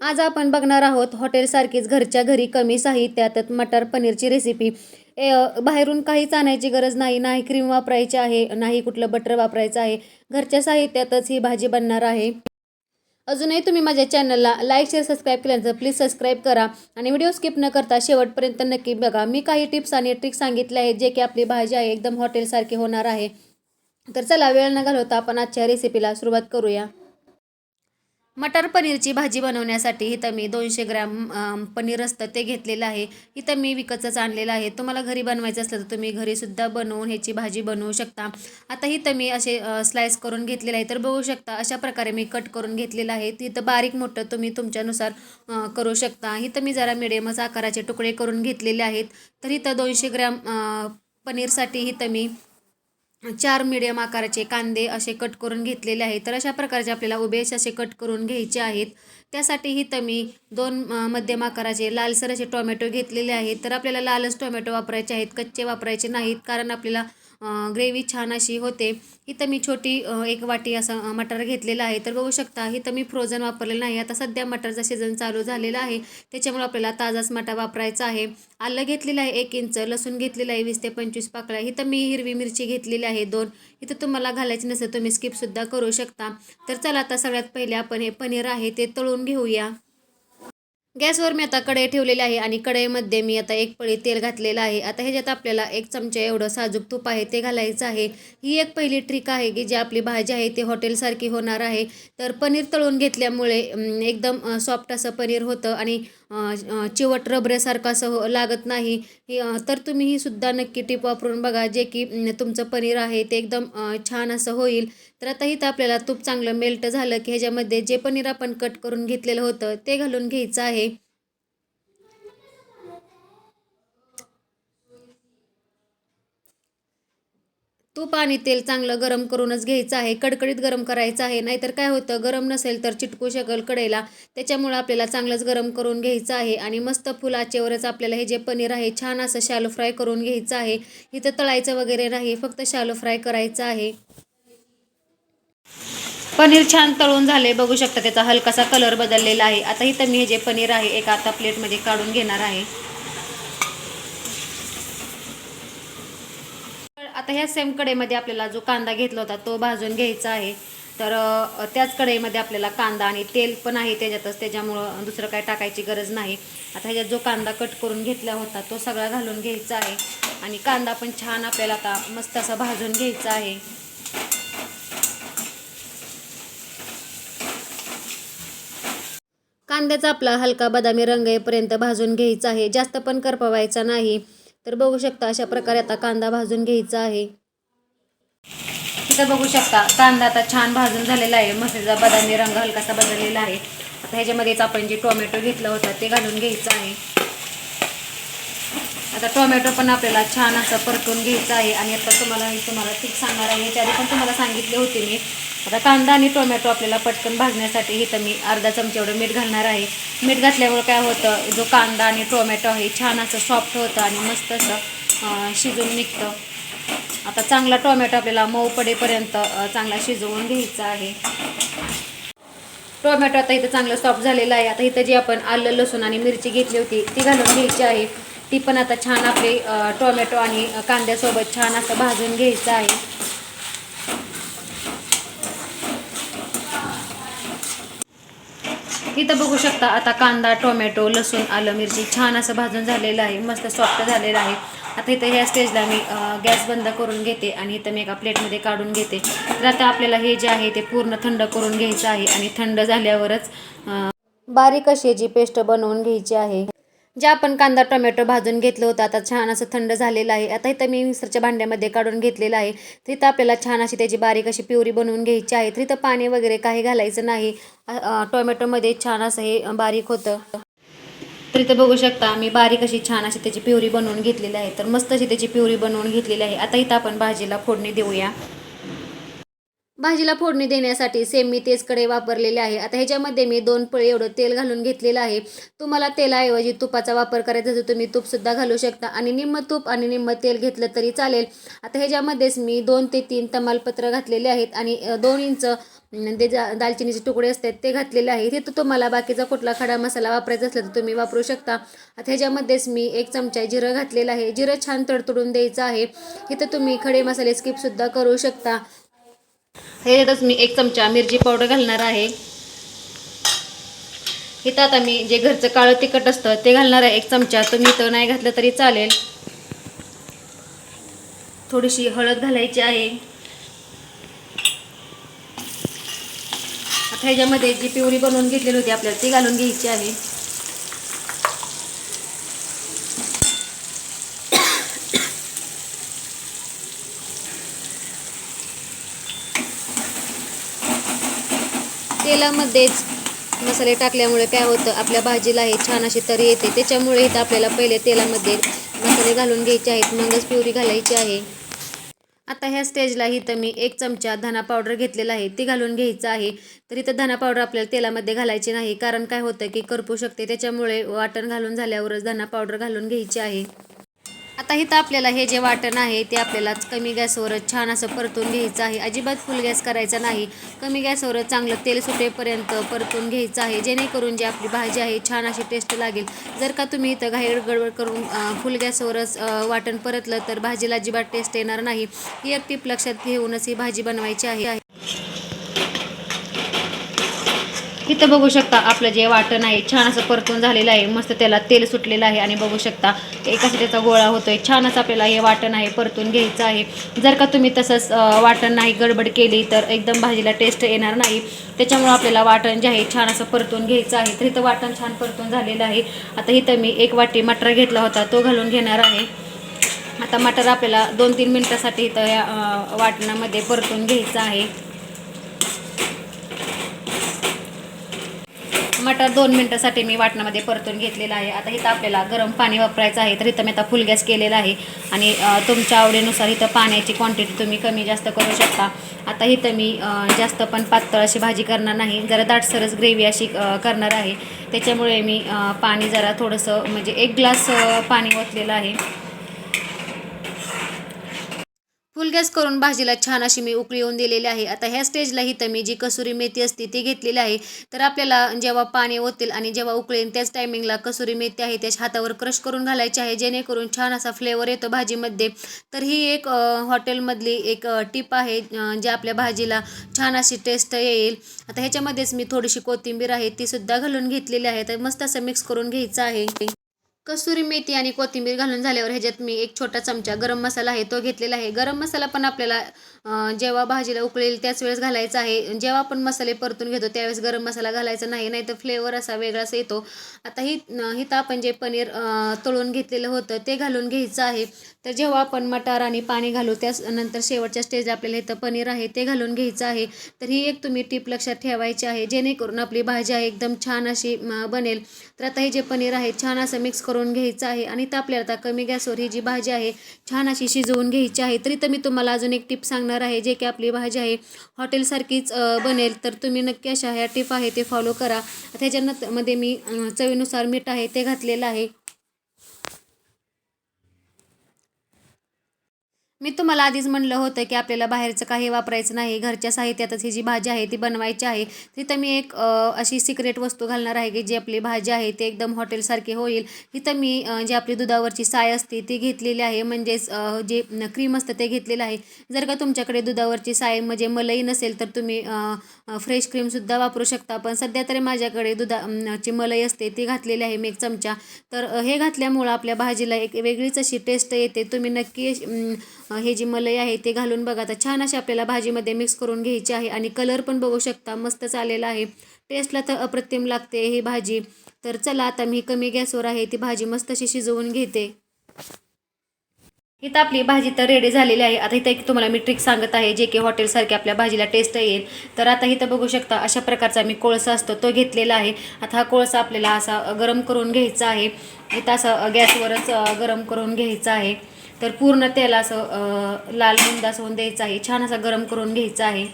आज आपण बघणार आहोत हॉटेलसारखीच घरच्या घरी कमी साहित्यात मटर पनीरची रेसिपी ए बाहेरून काहीच आणायची गरज नाही नाही क्रीम वापरायची आहे नाही कुठलं बटर वापरायचं आहे. घरच्या साहित्यातच ही भाजी बनणार आहे. अजूनही तुम्ही माझ्या चॅनलला लाईक शेअर सबस्क्राईब केल्यानंतर प्लीज सबस्क्राईब करा आणि व्हिडिओ स्किप न करता शेवटपर्यंत नक्की बघा. मी काही टिप्स आणि ट्रिक्स सांगितले आहेत जे की आपली भाजी आहे एकदम हॉटेलसारखी होणार आहे. तर चला वेळ न घालवता आपण आजच्या रेसिपीला सुरुवात करूया. मटर पनीरची भाजी बनवण्यासाठी इथं मी दोनशे ग्रॅम पनीर असतं ते घेतलेलं आहे. इथं मी विकतच आणलेलं आहे. तुम्हाला घरी बनवायचं असलं तर तुम्ही घरीसुद्धा बनवून ह्याची भाजी बनवू शकता. आता इथं मी असे स्लाइस करून घेतलेलं आहे. तर बघू शकता अशा प्रकारे मी कट करून घेतलेलं आहे. तिथं बारीक मोठं तुम्ही तुमच्यानुसार करू शकता. इथं मी जरा मिडियमच आकाराचे तुकडे करून घेतलेले आहेत. तर इथं दोनशे ग्रॅम पनीरसाठी इथं मी चार मिडियम आकाराचे कांदे असे कट करून घेतलेले आहेत. तर अशा प्रकारचे आपल्याला उभे असे कट करून घ्यायचे आहेत. त्यासाठी इथं मी दोन मध्यम आकाराचे लालसर असे टोमॅटो घेतलेले आहेत. तर आपल्याला लालच टोमॅटो वापरायचे आहेत कच्चे वापरायचे नाहीत. कारण आपल्याला ग्रेव्ही छान अशी होते. इथं मी छोटी एक वाटी असं मटार घेतलेलं आहे. तर बघू शकता इथं मी फ्रोझन वापरलेलं नाही आता सध्या मटारचा सीझन चालू झालेला आहे. त्याच्यामुळे आपल्याला ताजाच मटा वापरायचा आहे. आलं घेतलेलं आहे एक इंच लसूण घेतलेलं आहे वीस ते पंचवीस पाकळ्या. इथं मी हिरवी मिरची घेतलेली आहे दोन. इथं तुम्हाला घालायची नसेल तुम्ही स्किपसुद्धा करू शकता. तर चला आता सगळ्यात पहिले आपण हे पनीर आहे ते तळून घेऊया. गॅसवर मी आता कढई ठेवलेली आहे आणि कढईमध्ये मी आता एक पळी तेल घातलेलं आहे. आता ह्याच्यात आपल्याला एक चमचा एवढं साजूक तूप आहे ते घालायचं आहे. ही एक पहिली ट्रिक आहे की जी आपली भाजी आहे ती हॉटेलसारखी होणार आहे. तर पनीर तळून घेतल्यामुळे एकदम सॉफ्ट असं पनीर होतं आणि चिवट रबऱ्यासारखं असं हो- लागत नाही. तर तुम्ही ही सुद्धा नक्की टिप वापरून बघा जे की तुमचं पनीर आहे ते एकदम छान असं होईल. तर आता इथं आपल्याला तूप चांगलं मेल्ट झालं की ह्याच्यामध्ये जे पनीर आपण कट करून घेतलेलं होतं ते घालून घ्यायचं आहे. तूप आणि तेल चांगलं गरम करूनच घ्यायचं आहे. कडकडीत गरम करायचं आहे. नाहीतर काय होतं? गरम नसेल तर चिटकू शकल कडेला. त्याच्यामुळं आपल्याला चांगलंच गरम करून घ्यायचं आहे. आणि मस्त फुलाचेवरच आपल्याला हे जे पनीर आहे छान असं शॅलो फ्राय करून घ्यायचं आहे. इथं तळायचं वगैरे नाही फक्त शॅलो फ्राय करायचं आहे. पनीर छान तळून झाले बघू शकता त्याचा हलकासा कलर बदललेला आहे. आता इथं मी हे जे पनीर आहे एका आता प्लेटमध्ये काढून घेणार आहे. आता ह्या सेम कढईमध्ये आपल्याला जो कांदा घेतला होता तो भाजून घ्यायचा आहे. तर त्याच कढईमध्ये आपल्याला कांदा आणि तेल पण आहे त्याच्यातच त्याच्यामुळं दुसरं काय टाकायची गरज नाही. आता ह्याच्यात जो कांदा कट करून घेतला होता तो सगळा घालून घ्यायचा आहे. आणि कांदा पण छान आपल्याला आता मस्त असा भाजून घ्यायचा आहे. कांद्याचा आपला हलका बदामी रंग येईपर्यंत भाजून घ्यायचा आहे. जास्त पण करपवायचा नाही. तर बघू शकता अशा प्रकारे आता कांदा भाजून घ्यायचा आहे. तिथं बघू शकता कांदा आता छान भाजून झालेला आहे. मसाल्याचा बदामी रंग हलकासा बदललेला आहे. आता ह्याच्यामध्येच आपण जे टोमॅटो घेतला होता ते घालून घ्यायचं आहे. आता टोमॅटो पण आपल्याला छान असं परतून घ्यायचं आहे आणि आता तुम्हाला मी तुम्हाला ठीक सांगणार आहे. याच्या पण तुम्हाला सांगितले होते मी. आता कांदा आणि टोमॅटो आपल्याला पटकन भाजण्यासाठी इथं मी अर्धा चमचा एवढं मीठ घालणार आहे. मीठ घातल्यामुळे काय होतं जो कांदा आणि टोमॅटो आहे छान असं सॉफ्ट होतं आणि मस्त असं शिजून निघतं. आता चांगला टोमॅटो आपल्याला मऊ पडेपर्यंत चांगला शिजवून घ्यायचा आहे. टोमॅटो आता इथं चांगलं सॉफ्ट झालेलं आहे. आता इथं जी आपण आलं लसूण आणि मिरची घेतली होती ती घालून घ्यायची आहे. ती पण आता छान आपले टोमॅटो आणि कांद्यासोबत छान असं भाजून घ्यायचं आहे. इथं बघू शकता आता कांदा टोमॅटो लसूण आलं मिरची छान असं भाजून झालेलं आहे मस्त सॉफ्ट झालेलं आहे. आता इथं ह्या स्टेजला मी गॅस बंद करून घेते आणि इथं मी एका प्लेटमध्ये काढून घेते. तर आता आपल्याला हे जे आहे ते पूर्ण थंड करून घ्यायचं आहे आणि थंड झाल्यावरच बारीक अशी जी पेस्ट बनवून घ्यायची आहे जे आपण कांदा टोमॅटो भाजून घेतलं होतं आता छान असं थंड झालेलं आहे. आता इथं मी मिक्सरच्या भांड्यामध्ये काढून घेतलेलं आहे. तिथं आपल्याला छान अशी त्याची बारीक अशी प्युरी बनवून घ्यायची आहे. तिथं पाणी वगैरे काही घालायचं नाही. टोमॅटोमध्ये छान असं हे बारीक होतं. तर इथं बघू शकता मी बारीक अशी छान अशी त्याची प्युरी बनवून घेतलेली आहे. तर मस्त अशी त्याची प्युरी बनवून घेतलेली आहे. आता इथं आपण भाजीला फोडणी देऊया. भाजीला फोडणी देण्यासाठी सेम मी तेच कडे वापरलेले आहे. आता ह्याच्यामध्ये मी दोन पळी एवढं तेल घालून घेतलेलं आहे. तुम्हाला तेलाऐवजी तुपाचा वापर करायचा तर तुम्ही तूपसुद्धा घालू शकता. आणि निम्म तूप आणि निम्म तेल घेतलं तरी चालेल. आता ह्याच्यामध्येच मी दोन ते तीन तमालपत्र घातलेले आहेत. आणि दोन इंच अं, ते जा दालचिनीचे तुकडे असतात ते घातलेले आहे. तिथं तुम्हाला बाकीचा कुठला खडा मसाला वापरायचा असला तर तुम्ही वापरू शकता. आता ह्याच्यामध्येच मी एक चमचा जिरं घातलेलं आहे. जिरं छान तडतडून द्यायचं आहे. इथं तुम्ही खडे मसाले स्किपसुद्धा करू शकता. ह्याच्यातच मी एक चमचा मिरची पावडर घालणार आहे. इथं आता मी जे घरचं काळं तिखट असतं ते घालणार आहे. एक चमचा. तुम्ही तर नाही घातलं तरी चालेल. थोडीशी हळद घालायची आहे. आता ह्याच्यामध्ये जी पिवळी बनवून घेतलेली होती आपल्याला ती घालून घ्यायची आहे. तेलामध्येच मसाले टाकल्यामुळे काय होतं आपल्या भाजीला हे छान अशी तरी येते. त्याच्यामुळे इथं आपल्याला पहिले तेलामध्ये मसाले घालून घ्यायचे आहेत मगच पिवरी घालायची आहे. आता ह्या स्टेजला इथं मी एक चमचा धना पावडर घेतलेला आहे ती घालून घ्यायचं आहे. तर इथं धना पावडर आपल्याला तेलामध्ये घालायची नाही कारण काय होतं की करपू शकते त्याच्यामुळे वाटण घालून झाल्यावरच धना पावडर घालून घ्यायची आहे. आता इथं आपल्याला हे जे वाटण आहे ते आपल्याला कमी गॅसवरच छान असं परतून घ्यायचं आहे. अजिबात फुल गॅस करायचा नाही. कमी गॅसवरच चांगलं तेल सुटेपर्यंत परतून घ्यायचं आहे. जेणेकरून जी आपली भाजी आहे छान अशी टेस्ट लागेल. जर का तुम्ही इथं घाई गडबड करून फुल गॅसवरच वाटण परतलं तर भाजीला अजिबात टेस्ट येणार नाही. ही एक टीप लक्षात घेऊनच ही भाजी बनवायची आहे. इथं बघू शकता आपलं जे वाटण आहे छान असं परतून झालेलं आहे. मस्त त्याला तेल सुटलेलं आहे आणि बघू शकता एक असं त्याचा गोळा होतोय. छान असं आपल्याला हे वाटण आहे परतून घ्यायचं आहे. जर का तुम्ही तसंच वाटण नाही गडबड केली तर एकदम भाजीला टेस्ट येणार नाही. त्याच्यामुळे आपल्याला वाटण जे आहे छान असं परतून घ्यायचं आहे. तर इथं वाटण छान परतून झालेलं आहे. आता इथं मी एक वाटी मटर घेतला होता तो घालून घेणार आहे. आता मटर आपल्याला दोन तीन मिनटासाठी इथं या वाटणामध्ये परतून घ्यायचं आहे. मटर दोन मिनटासाठी मी वाटणामध्ये परतून घेतलेलं आहे. आता इथं आपल्याला गरम पाणी वापरायचं आहे. तर इथं मी आता फुल गॅस केलेला आहे. आणि तुमच्या आवडीनुसार इथं पाण्याची क्वांटिटी तुम्ही कमी जास्त करू शकता. आता इथं मी जास्त पण पातळ अशी भाजी करणार नाही. जरा दाटसरच ग्रेव्ही अशी करणार आहे. त्याच्यामुळे मी पाणी जरा थोडंसं म्हणजे एक ग्लास पाणी ओतलेलं आहे. फुल गॅस करून भाजीला छान अशी मी उकळी येऊन दिलेली आहे. आता ह्या स्टेजला ही तर मी जी कसुरी मेथी असते ती घेतलेली आहे. तर आपल्याला जेव्हा पाणी ओतील आणि जेव्हा उकळेल त्याच टायमिंगला कसुरी मेथी आहे. त्याच्या हातावर क्रश करून घालायची आहे जेणेकरून छान असा फ्लेवर येतो भाजीमध्ये. तर ही एक हॉटेलमधली एक टीप टिप आहे जी जे आपल्या भाजीला छान अशी टेस्ट येईल. आता ह्याच्यामध्येच मी थोडीशी कोथिंबीर आहे तीसुद्धा घालून घेतलेली आहे. तर मस्त असं मिक्स करून घ्यायचं आहे. कसुरी मेथी आणि कोथिंबीर घालून झाल्यावर ह्याच्यात मी एक छोटा चमचा गरम मसाला आहे तो घेतलेला आहे. गरम मसाला पण आपल्याला जेव्हा भाजीला उकळेल त्याच वेळेस घालायचा आहे. जेव्हा आपण मसाले परतून घेतो त्यावेळेस गरम मसाला घालायचा नाही नाही तर फ्लेवर असा वेगळाच येतो. आता ही हिथं आपण जे पनीर तळून घेतलेलं होतं ते घालून घ्यायचं आहे. तर जेव्हा आपण मटार आणि पाणी घालू त्यानंतर शेवटच्या स्टेज आपल्याला इथं पनीर आहे ते घालून घ्यायचं आहे. तर ही एक तुम्ही टीप लक्षात ठेवायची आहे जेणेकरून आपली भाजी आहे एकदम छान अशी बनेल. तर आता हे जे पनीर आहे छान असं मिक्स करून घ्यायचं आहे आणि तर आपल्याला आता कमी गॅसवर ही जी भाजी आहे छान अशी शिजवून घ्यायची आहे. तरी तर मी तुम्हाला अजून एक टिप सांगणार आहे जे की आपली भाजी आहे हॉटेलसारखीच बनेल. तर तुम्ही नक्की अशा ह्या टिप आहे ते फॉलो करा. त्याच्यानंतरमध्ये मी चवीनुसार मीठ आहे ते घातलेलं आहे. मी तुम्हाला आधीच म्हणलं होतं की आपल्याला बाहेरचं काही वापरायचं नाही. घरच्या साहित्यातच ही जी भाजी आहे ती बनवायची आहे. तिथं मी एक अशी सिक्रेट वस्तू घालणार आहे की जी आपली भाजी आहे ते एकदम हॉटेलसारखी होईल. तिथं मी जी आपली दुधावरची साय असते ती घेतलेली आहे. म्हणजेच जे क्रीम असतं ते घेतलेलं आहे. जर का तुमच्याकडे दुधावरची साय म्हणजे मलई नसेल तर तुम्ही फ्रेश क्रीमसुद्धा वापरू शकता. पण सध्या तरी माझ्याकडे दुधाची मलई असते ती घातलेली आहे मी एक चमचा. तर हे घातल्यामुळं आपल्या भाजीला एक वेगळीच अशी टेस्ट येते. तुम्ही नक्की हे जी मलई आहे ते घालून बघा. तर छान अशी आपल्याला भाजीमध्ये मिक्स करून घ्यायची आहे आणि कलर पण बघू शकता. मस्तच आलेला आहे. टेस्टला तर अप्रतिम लागते ही भाजी. तर चला आता मी कमी गॅसवर आहे ती भाजी मस्त अशी शिजवून घेते. इथं आपली भाजी तर रेडी झालेली आहे. आता इथं एक तुम्हाला मी ट्रिक सांगत आहे जे की हॉटेलसारखी आपल्या भाजीला टेस्ट येईल. तर आता इथं बघू शकता अशा प्रकारचा मी कोळसा असतो तो घेतलेला आहे. आता हा कोळसा आपल्याला असा गरम करून घ्यायचा आहे. इथं असं गॅसवरच गरम करून घ्यायचा आहे. तर पूर्ण तेला असं लाल बुंद असं होऊन द्यायचं आहे. छान असा गरम करून घ्यायचा आहे.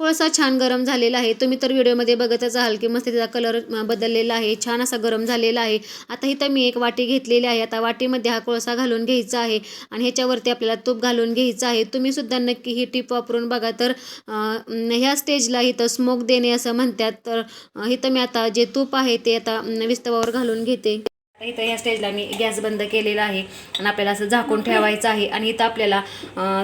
कोळसा छान गरम झालेला आहे. तुम्ही तर व्हिडिओमध्ये बघतच आहाल की मस्त त्याचा कलर बदललेला आहे. छान असा गरम झालेला आहे. आता इथं मी एक वाटी घेतलेली आहे. आता वाटीमध्ये हा कोळसा घालून घ्यायचा आहे आणि ह्याच्यावरती आपल्याला तूप घालून घ्यायचं आहे. तुम्ही सुद्धा नक्की ही टीप वापरून बघा. तर ह्या स्टेजला इथं स्मोक देणे असं म्हणतात. तर इथं मी आता जे तूप आहे ते आता विस्तवावर घालून घेते. इथं ह्या स्टेजला मी गॅस बंद केलेला आहे आणि आपल्याला असं झाकून ठेवायचं आहे. आणि इथं आपल्याला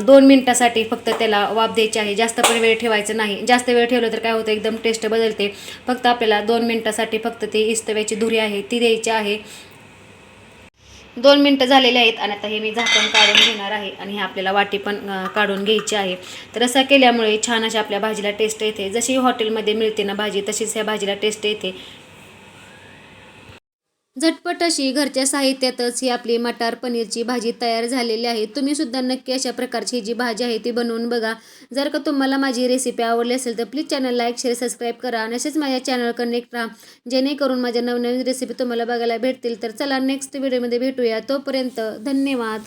दोन मिनटासाठी फक्त त्याला वाफ द्यायची आहे. जास्त पण वेळ ठेवायचं नाही. जास्त वेळ ठेवलं तर काय होतं एकदम टेस्ट बदलते. फक्त आपल्याला दोन मिनटासाठी फक्त ती इस्तव्याची धुरी आहे ती द्यायची आहे. दोन मिनटं झालेले आहेत आणि आता हे मी झाकण काढून घेणार आहे आणि हे आपल्याला वाटी पण काढून घ्यायची आहे. तर असं केल्यामुळे छान अशी आपल्या भाजीला टेस्ट येते. जशी हॉटेलमध्ये मिळते ना भाजी तशीच ह्या भाजीला टेस्ट येते. झटपट अशी घरच्या साहित्यातच ही आपली मटार पनीरची भाजी तयार झालेली आहे. तुम्ही सुद्धा नक्की अशा प्रकारची ही जी भाजी आहे ती बनवून बघा. जर का तुम्हाला माझी रेसिपी आवडली असेल तर please channel like share subscribe करा आणि असेच माझ्या चॅनल कनेक्ट राहा. जेणेकरून माझ्या नवनवीन रेसिपी तुम्हाला बघायला भेटतील. तर चला नेक्स्ट व्हिडिओमध्ये भेटूया. तोपर्यंत धन्यवाद.